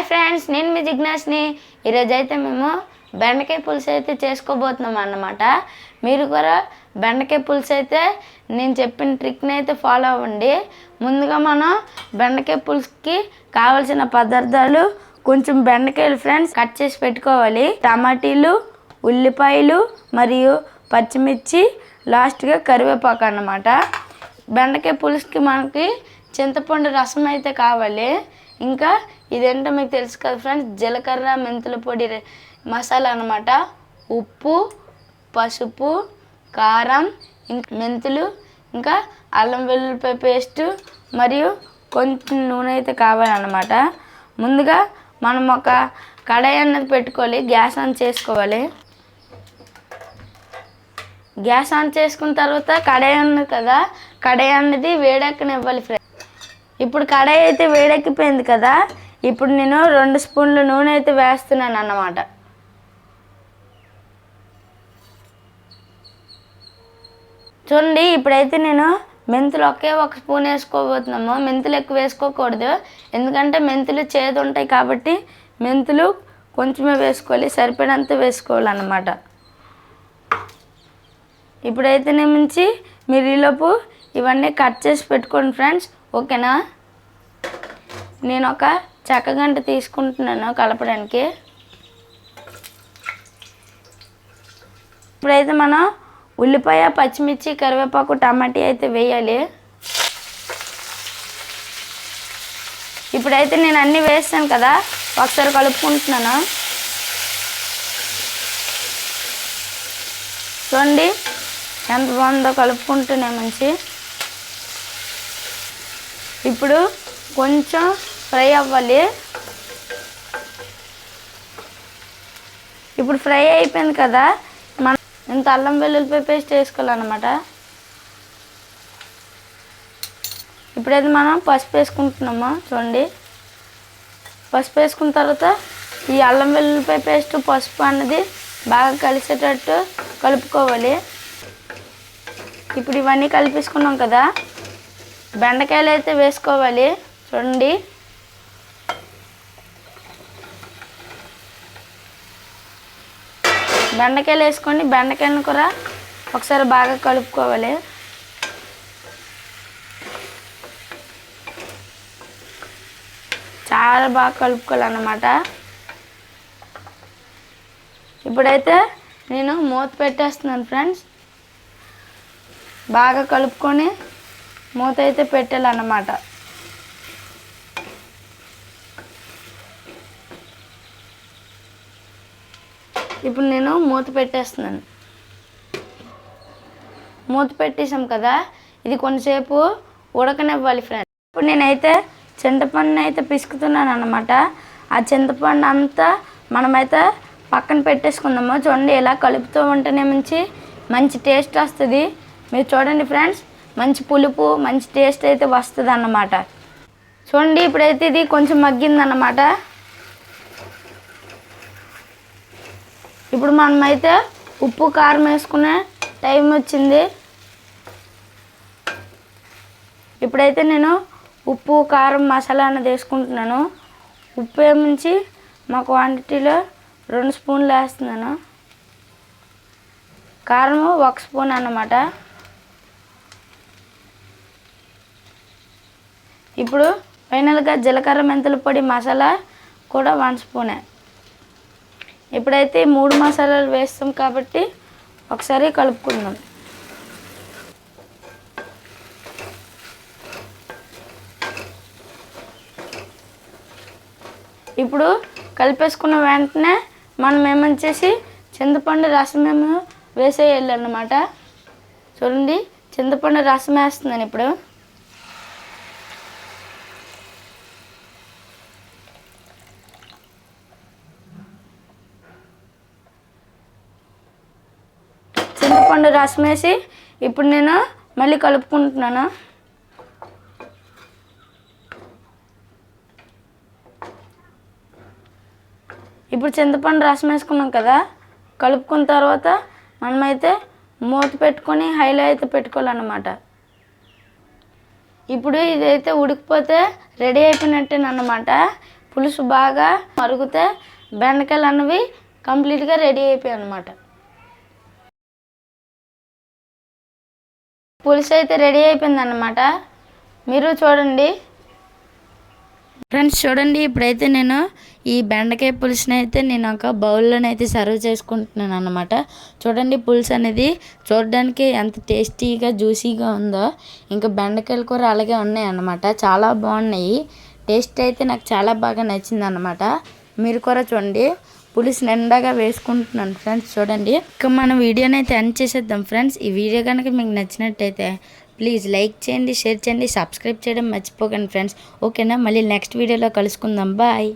Hi friends నేను మీ జిజ్ఞాస్ని ఈరోజు అయితే మేము బెండకాయ పులుసు అయితే చేసుకోబోతున్నాం అన్నమాట. మీరు కూడా బెండకాయ పులుసు అయితే నేను చెప్పిన ట్రిక్ని అయితే ఫాలో అవ్వండి. ముందుగా మనం బెండకాయ పులుసుకి కావలసిన పదార్థాలు కొంచెం బెండకాయలు ఫ్రెండ్స్ కట్ చేసి పెట్టుకోవాలి. టమాటీలు ఉల్లిపాయలు మరియు పచ్చిమిర్చి లాస్ట్గా కరివేపాకు అన్నమాట. బెండకాయ పులుసుకి మనకి చింతపండు రసం అయితే కావాలి. ఇంకా ఇదేంటో మీకు తెలుసు కదా ఫ్రెండ్స్ జీలకర్ర మెంతుల పొడి మసాలా అనమాట ఉప్పు పసుపు కారం ఇంకా మెంతులు ఇంకా అల్లం వెల్లుల్లిపాయ పేస్ట్ మరియు కొంచెం నూనె అయితే కావాలన్నమాట. ముందుగా మనం ఒక కడాయి అన్నది పెట్టుకోవాలి గ్యాస్ ఆన్ చేసుకోవాలి. గ్యాస్ ఆన్ చేసుకున్న తర్వాత కడాయి ఉన్నది కదా కడాయి అన్నది వేడెక్కనివ్వాలి ఫ్రెండ్స్ ఇప్పుడు కడాయి అయితే వేడెక్కిపోయింది కదా ఇప్పుడు నేను రెండు స్పూన్లు నూనె అయితే వేస్తున్నాను అన్నమాట. చూడండి ఇప్పుడైతే నేను మెంతులు ఒకే ఒక స్పూన్ వేసుకోబోతున్నాము. మెంతులు ఎక్కువ వేసుకోకూడదు. ఎందుకంటే మెంతులు చేదు ఉంటాయి కాబట్టి మెంతులు కొంచెమే వేసుకోవాలి సరిపడంత వేసుకోవాలన్నమాట. ఇప్పుడైతే నుంచి మీరు ఈలోపు ఇవన్నీ కట్ చేసి పెట్టుకోండి ఫ్రెండ్స్. ఓకేనా? నేను ఒక చెక్క గంట తీసుకుంటున్నాను కలపడానికి. ఇప్పుడైతే మనం ఉల్లిపాయ పచ్చిమిర్చి కరివేపాకు టమాటీ అయితే వేయాలి. ఇప్పుడైతే నేను అన్నీ వేస్తాను కదా ఒకసారి కలుపుకుంటున్నాను. చూడండి ఎంత బాగుందో కలుపుకుంటున్నాయి మంచి. ఇప్పుడు కొంచెం ఫ్రై అవ్వాలి. ఇప్పుడు ఫ్రై అయిపోయింది కదా మనం ఇంత అల్లం వెల్లుల్లిపాయ పేస్ట్ వేసుకోవాలన్నమాట. ఇప్పుడైతే మనం పసుపు వేసుకుంటున్నాము చూడండి. పసుపు వేసుకున్న తర్వాత ఈ అల్లం వెల్లుల్లిపాయ పేస్ట్ పసుపు అన్నది బాగా కలిసేటట్టు కలుపుకోవాలి. ఇప్పుడు ఇవన్నీ కలిపేసుకున్నాం కదా బెండకాయలు అయితే వేసుకోవాలి. చూడండి. బెండకాయలు వేసుకొని బెండకాయలను కూడా ఒకసారి బాగా కలుపుకోవాలి. చాలా బాగా కలుపుకోవాలన్నమాట. ఇప్పుడైతే నేను మూత పెట్టేస్తున్నాను ఫ్రెండ్స్. బాగా కలుపుకొని మూత అయితే పెట్టాలన్నమాట. ఇప్పుడు నేను మూత పెట్టేస్తున్నాను. మూత పెట్టేసాం కదా ఇది కొంతసేపు ఉడకనివ్వాలి ఫ్రెండ్స్ ఇప్పుడు నేనైతే చింతపండు అయితే పిసుకుతున్నాను అనమాట ఆ చింతపండు అంతా మనమైతే పక్కన పెట్టేసుకుందాము. చూడండి ఇలా కలుపుతూ ఉంటేనే మంచి మంచి టేస్ట్ వస్తుంది. మీరు చూడండి ఫ్రెండ్స్ మంచి పులుపు మంచి టేస్ట్ అయితే వస్తుంది అన్నమాట చూడండి ఇప్పుడైతే ఇది కొంచెం మగ్గిందన్నమాట. ఇప్పుడు మనమైతే ఉప్పు కారం వేసుకునే టైం వచ్చింది. ఇప్పుడైతే నేను ఉప్పు కారం మసాలా అన్నది వేసుకుంటున్నాను. ఉప్పు ఏమించి మా క్వాంటిటీలో రెండు స్పూన్లు వేస్తున్నాను. కారం ఒక స్పూన్ అన్నమాట. ఇప్పుడు ఫైనల్గా జీలకర్ర మెంతుల పొడి మసాలా కూడా వన్ స్పూనే. ఇప్పుడైతే మూడు మసాలాలు వేస్తాం కాబట్టి ఒకసారి కలుపుకుందాం. ఇప్పుడు కలిపేసుకున్న వెంటనే మనం ఏమొచ్చేసి చింతపండు రసం ఏమో వేసేయాలి అన్నమాట చూడండి చింతపండు రసం వేస్తున్నాను ఇప్పుడు. చింతపండు రసం వేసి ఇప్పుడు నేను మళ్ళీ కలుపుకుంటున్నాను? ఇప్పుడు చింతపండు రసం వేసుకున్నాం కదా కలుపుకున్న తర్వాత మనమైతే మూత పెట్టుకొని హైలో అయితే పెట్టుకోవాలన్నమాట. ఇప్పుడు ఇదైతే ఉడికిపోతే రెడీ అయిపోయినట్టేనమాట పులుసు బాగా మరుగుతే బెండకాయలు అన్నవి కంప్లీట్గా రెడీ అయిపోయాయి అనమాట పులుసు అయితే రెడీ అయిపోయిందన్నమాట. మీరు చూడండి. ఫ్రెండ్స్ చూడండి ఇప్పుడైతే నేను ఈ బెండకాయ పులుసుని అయితే నేను ఒక బౌల్లోనైతే సర్వ్ చేసుకుంటున్నాను అనమాట చూడండి పులుసు అనేది చూడడానికి ఎంత టేస్టీగా జ్యూసీగా ఉందో ఇంకా బెండకాయలు కూర అలాగే ఉన్నాయి అన్నమాట చాలా బాగున్నాయి. టేస్ట్ అయితే నాకు చాలా బాగా నచ్చింది అనమాట మీరు కూడా చూడండి. పులుసు నిండాగా వేసుకుంటున్నాను ఫ్రెండ్స్ చూడండి. ఇక మన వీడియోని అయితే ఎండ్ చేసేద్దాం ఫ్రెండ్స్. ఈ వీడియో కనుక మీకు నచ్చినట్టయితే ప్లీజ్ లైక్ చేయండి షేర్ చేయండి సబ్స్క్రైబ్ చేయడం మర్చిపోకండి ఫ్రెండ్స్. ఓకేనా మళ్ళీ నెక్స్ట్ వీడియోలో కలుసుకుందాం. బాయ్